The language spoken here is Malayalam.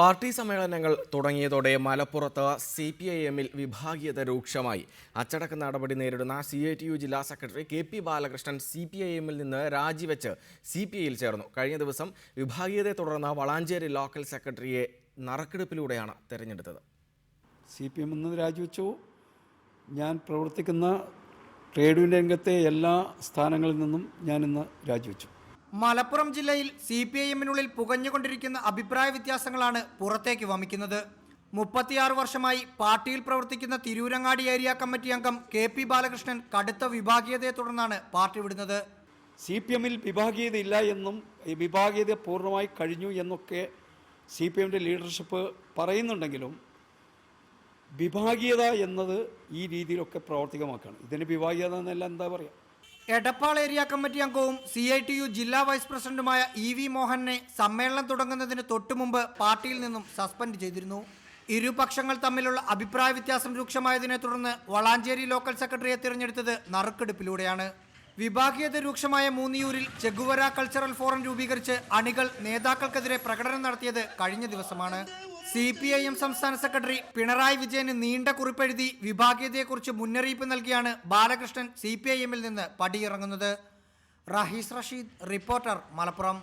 പാർട്ടി സമ്മേളനങ്ങൾ തുടങ്ങിയതോടെ മലപ്പുറത്ത് സി പി ഐ എമ്മിൽ വിഭാഗീയത രൂക്ഷമായി. അച്ചടക്ക നടപടി നേരിടുന്ന സി ഐ ടി യു ജില്ലാ secretary K P Balakrishnan C P I എമ്മിൽ നിന്ന് രാജിവെച്ച് സി പി ഐയിൽ ചേർന്നു. കഴിഞ്ഞ ദിവസം വിഭാഗീയതയെ തുടർന്ന് വളാഞ്ചേരി ലോക്കൽ സെക്രട്ടറിയെ നറുക്കെടുപ്പിലൂടെയാണ് തെരഞ്ഞെടുത്തത്. സി പി എം രാജിവെച്ചു. ഞാൻ പ്രവർത്തിക്കുന്ന ട്രേഡ് യൂണിയൻ രംഗത്തെ എല്ലാ സ്ഥാനങ്ങളിൽ നിന്നും ഞാനിന്ന് രാജിവെച്ചു. മലപ്പുറം ജില്ലയിൽ സി പി ഐ എമ്മിനുള്ളിൽ പുകഞ്ഞുകൊണ്ടിരിക്കുന്ന അഭിപ്രായ വ്യത്യാസങ്ങളാണ് പുറത്തേക്ക് വമിക്കുന്നത്. മുപ്പത്തിയാറ് വർഷമായി പാർട്ടിയിൽ പ്രവർത്തിക്കുന്ന തിരൂരങ്ങാടി ഏരിയ കമ്മിറ്റി അംഗം കെ പി ബാലകൃഷ്ണൻ കടുത്ത വിഭാഗീയതയെ തുടർന്നാണ് പാർട്ടി വിടുന്നത്. സി പി എമ്മിൽ വിഭാഗീയത ഇല്ല എന്നും വിഭാഗീയത പൂർണമായി കഴിഞ്ഞു എന്നൊക്കെ സി പി എമ്മിന്റെ ലീഡർഷിപ്പ് പറയുന്നുണ്ടെങ്കിലും വിഭാഗീയത എന്നത് ഈ രീതിയിലൊക്കെ പ്രാവർത്തികമാക്കുകയാണ്. ഇതിന് വിഭാഗീയത എന്നല്ല എന്താ പറയുക എടപ്പാൾ ഏരിയ കമ്മിറ്റി അംഗവും സി ഐ ടി യു ജില്ലാ വൈസ് പ്രസിഡന്റുമായ ഇ വി മോഹനെ സമ്മേളനം തുടങ്ങുന്നതിന് തൊട്ടുമുമ്പ് പാർട്ടിയിൽ നിന്നും സസ്പെൻഡ് ചെയ്തിരുന്നു. ഇരുപക്ഷങ്ങൾ തമ്മിലുള്ള അഭിപ്രായ വ്യത്യാസം രൂക്ഷമായതിനെ തുടർന്ന് വളാഞ്ചേരി ലോക്കൽ സെക്രട്ടറിയെ തിരഞ്ഞെടുത്തത് നറുക്കെടുപ്പിലൂടെയാണ്. വിഭാഗീയത രൂക്ഷമായ മൂന്നിയൂരിൽ ചെഗുവര കൾച്ചറൽ ഫോറം രൂപീകരിച്ച് അണികൾ നേതാക്കൾക്കെതിരെ പ്രകടനം നടത്തിയത് കഴിഞ്ഞ ദിവസമാണ്. സി പി ഐ എം സംസ്ഥാന സെക്രട്ടറി പിണറായി വിജയന് നീണ്ട കുറിപ്പെഴുതി വിഭാഗീയതയെക്കുറിച്ച് മുന്നറിയിപ്പ് നൽകിയാണ് ബാലകൃഷ്ണൻ സി പി ഐ എമ്മിൽ നിന്ന് പടിയിറങ്ങുന്നത്. റഹീസ് റഷീദ് റിപ്പോർട്ടർ മലപ്പുറം.